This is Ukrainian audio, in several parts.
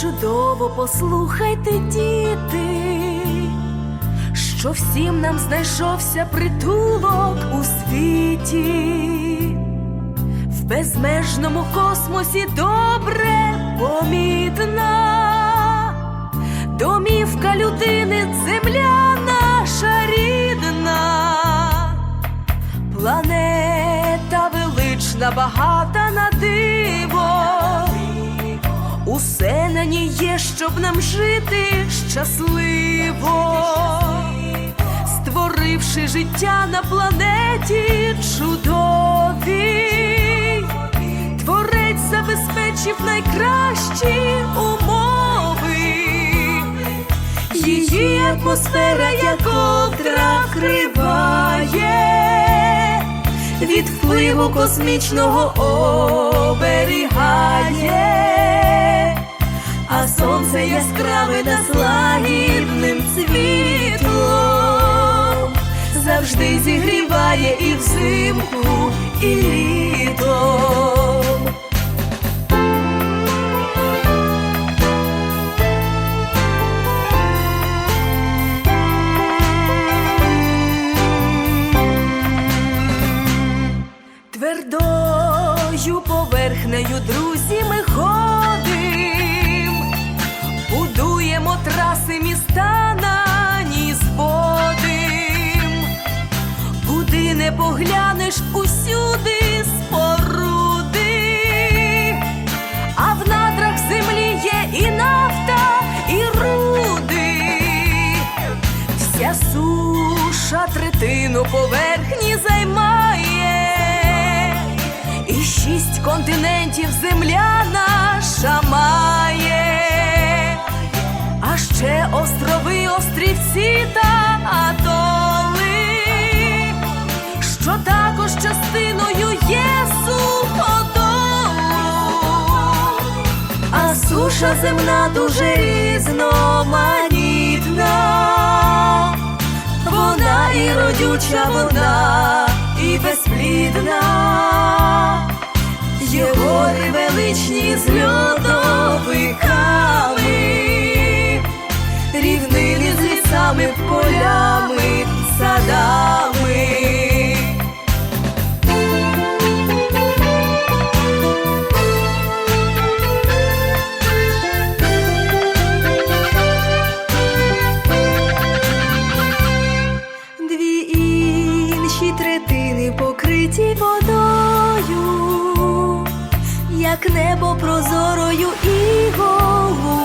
Чудово, послухайте, діти, що всім нам знайшовся притулок у світі, в безмежному космосі добре помітна, домівка людини, земля наша рідна, планета велична, багата на диво. Усе на ній є, щоб нам жити щасливо, створивши життя на планеті чудовій, творець забезпечив найкращі умови, її атмосфера, як ковдра криває, від впливу космічного оберігає, а сонце яскраве нас лагідним цвітом завжди зігріває і взимку, і літом. Твердою поверхнею, друзі, поглянеш усюди споруди, а в надрах землі є і нафта, і руди, вся суша третину поверхні займає, і шість континентів земля наша має, а ще острови, острівці та А суша земна дуже різноманітна, вона і родюча, вона і безплідна, є гори величні з рівнини з лісами, полями, садами. Як небо прозорою і голубою,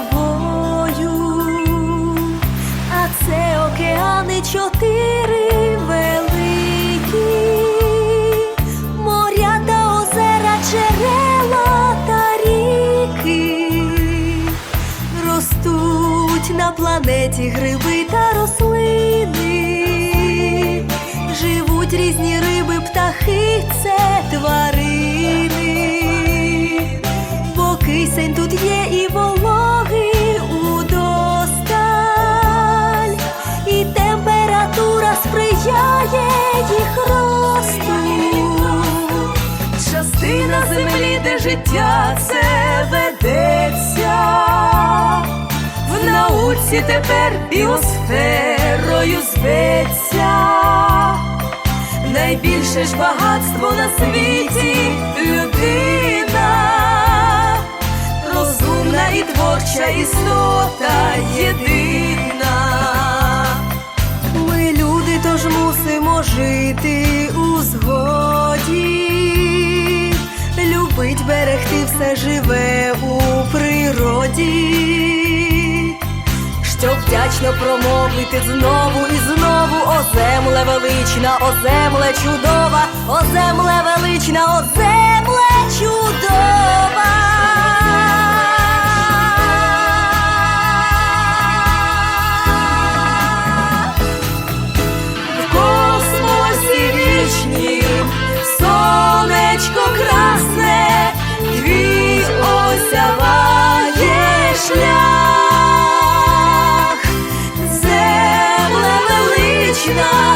а це океани чотири великі, моря та озера, джерела та ріки. Ростуть на планеті гриби та рослини, живуть різні риби, птахи, землі, де життя це ведеться, в науці тепер біосферою зветься. Найбільше ж багатство на світі людина, розумна і творча істота єдина. Ми люди, тож мусимо жити у згоді, зберегти все живе у природі, щоб вдячно промовити знову і знову о земле велична, о земле чудова, о земле велична, о земле чудова. love.